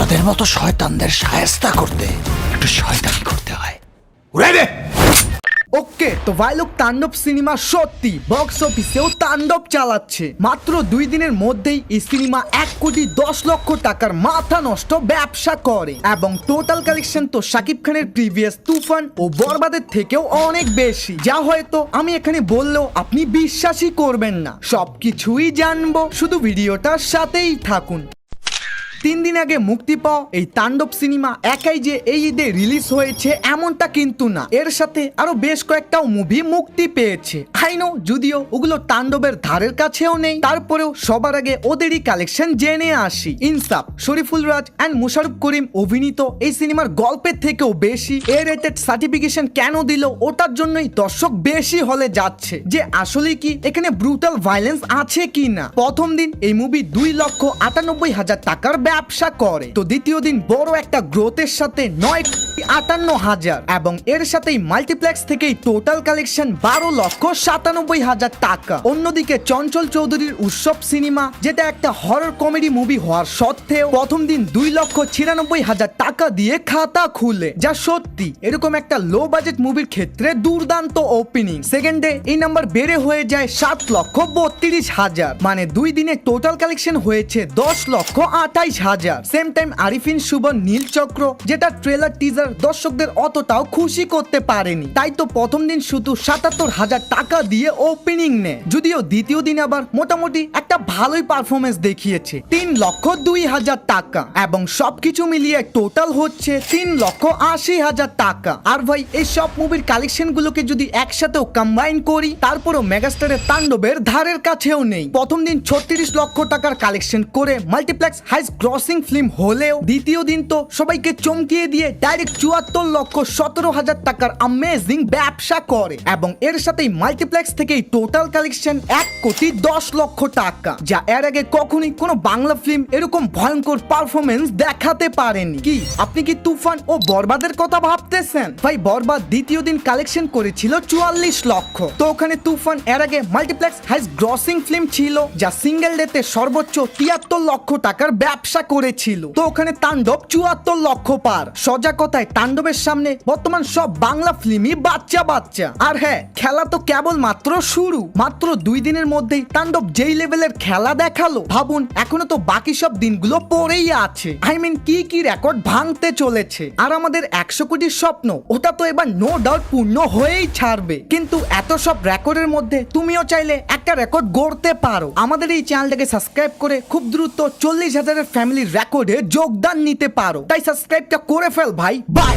আপনাদের মতো শয়তানদের সায়স্তা করতে, একটু শয়তানি করতে হয়। উড়াই দে! ওকে, তো ভাইলোক তাণ্ডব সিনেমা সত্যি বক্স অফিসেও তাণ্ডব চালাচ্ছে। মাত্র দুই দিনের মধ্যেই এই সিনেমা এক কোটি দশ লক্ষ টাকার মাথা নষ্ট ব্যবসা করে। এবং টোটাল কালেকশন তো শাকিব খানের প্রিভিয়াস তুফান ও বরবাদের থেকেও অনেক বেশি। যা হয়তো আমি এখানে বললেও আপনি বিশ্বাসই করবেন না। সবকিছুই জানব, শুধু ভিডিওটার সাথেই থাকুন। তিন দিন আগে মুক্তি পাওয়া এই তাণ্ডব সিনেমা একাই যে এই ঈদে রিলিজ হয়েছে এমনটা কিন্তু না। এর সাথে আরও বেশ কয়েকটাও মুভি মুক্তি পেয়েছে। আইনো যদিও ওগুলো তাণ্ডবের ধারের কাছেও নেই, তারপরেও সবার আগে ওদেরই কালেকশন জেনে আসি। ইনসাফ, শরীফুল রাজ অ্যান্ড মুশারফ করিম অভিনীত এই সিনেমার গল্পের থেকেও বেশি। এ রেটেড সার্টিফিকেশন কেন দিল, ওটার জন্যই দর্শক বেশি হলে যাচ্ছে। যে আসলে কি, এখানে ব্রুটাল ভাইলেন্স আছে কি না প্রথম দিন এই মুভি দুই লক্ষ আটানব্বই হাজার টাকার ব্যবসা করে। তো দ্বিতীয় দিন বড় একটা গ্রোথের সাথে নয় আটান্ন হাজার এবং এর সাথেই মাল্টিপ্লেক্স থেকেই টোটাল কালেকশন বারো লক্ষ সাতানব্বই হাজার টাকা। অন্যদিকে চঞ্চল চৌধুরীর উৎসব সিনেমা যেটা একটা হরর কমেডি মুভি হওয়ার সত্ত্বেও প্রথম দিন দুই লক্ষ ছিয়ানব্বই হাজার টাকা দিয়ে খাতা খুলে, যা সত্যি এরকম একটা লো বাজেট মুভির ক্ষেত্রে দুর্দান্ত ওপেনিং সেকেন্ড ডে এই নাম্বার বেড়ে হয়ে যায় সাত লক্ষ বত্রিশ হাজার মানে দুই দিনে টোটাল কালেকশন হয়েছে দশ লক্ষ আঠাইশ হাজার। সেম টাইম আরিফিন শুভ নীল চক্র, যেটা ট্রেলার টিজার দর্শকদের অতটাও খুশি করতে পারেনি। তাই তো প্রথম দিন শুধু সাতাত্তর হাজার টাকা দিয়ে ওপেনিং নেয় যদিও দ্বিতীয় দিন আবার মোটামুটি একটা ভালোই পারফরমেন্স দেখিয়েছে। তিন লক্ষ দুই হাজার টাকা এবং সবকিছু মিলিয়ে টোটাল হচ্ছে তিন লক্ষ আশি হাজার টাকা। আর ভাই, এই সব মুভির কালেকশন গুলোকে যদি একসাথেও কম্বাইন করি, তারপরও মেগাস্টারের তাণ্ডবের ধারের কাছেও নেই। প্রথম দিন ছত্রিশ লক্ষ টাকার কালেকশন করে মাল্টিপ্লেক্স হাইস ক্রসিং ফিল্ম হলেও দ্বিতীয় দিন তো সবাইকে চমকিয়ে দিয়ে ডাইরেক্ট চুয়াত্তর লক্ষ সতেরো হাজার টাকার আমেজিং ব্যবসা করে। এবং এর সাথেই মাল্টিপ্লেক্স থেকেই টোটাল কালেকশন এক কোটি দশ লক্ষ টাকা, যা এর আগে কখনই কোনো বাংলা ফিল্ম এরকম ভয়ঙ্কর পারফরমেন্স দেখাতে পারেনি। কি? আপনি কি তুফান ও বরবাদের কথা ভাবতেছেন? ভাই, বরবাদ দ্বিতীয় দিন কালেকশন করেছিল চুয়াল্লিশ লক্ষ। তো ওখানে তুফান এর আগে মাল্টিপ্লেক্স হাইস গ্রসিং ফিল্ম ছিল, যা সিঙ্গেল ডেতে সর্বোচ্চ তিয়াত্তর লক্ষ টাকার ব্যবসা করেছিল। তো ওখানে তাণ্ডব চুয়াত্তর লক্ষ পার। সজা কথায় তাণ্ডবের সামনে বর্তমান সব বাংলা ফিল্মই বাচ্চা বাচ্চা। আর হ্যাঁ খেলা তো কেবল মাত্র শুরু। মাত্র দুই দিনের মধ্যেই তাণ্ডব যেই লেভেলের খেলা দেখাল, ভাবুন, এখনও তো বাকি সব দিনগুলো পড়েই আছে। আই মিন কি কি রেকর্ড ভাঙতে চলেছে। আর আমাদের একশো কোটির স্বপ্ন, ওটা তো এবার নো ডাউট পূর্ণ হয়েই ছাড়বে। কিন্তু এত সব রেকর্ডের মধ্যে তুমিও চাইলে একটা রেকর্ড গড়তে পারো। আমাদের এই চ্যানেলটাকে সাবস্ক্রাইব করে খুব দ্রুত চল্লিশ হাজারের ফ্যামিলির রেকর্ডে যোগদান নিতে পারো। তাই সাবস্ক্রাইবটা করে ফেল ভাই। বাই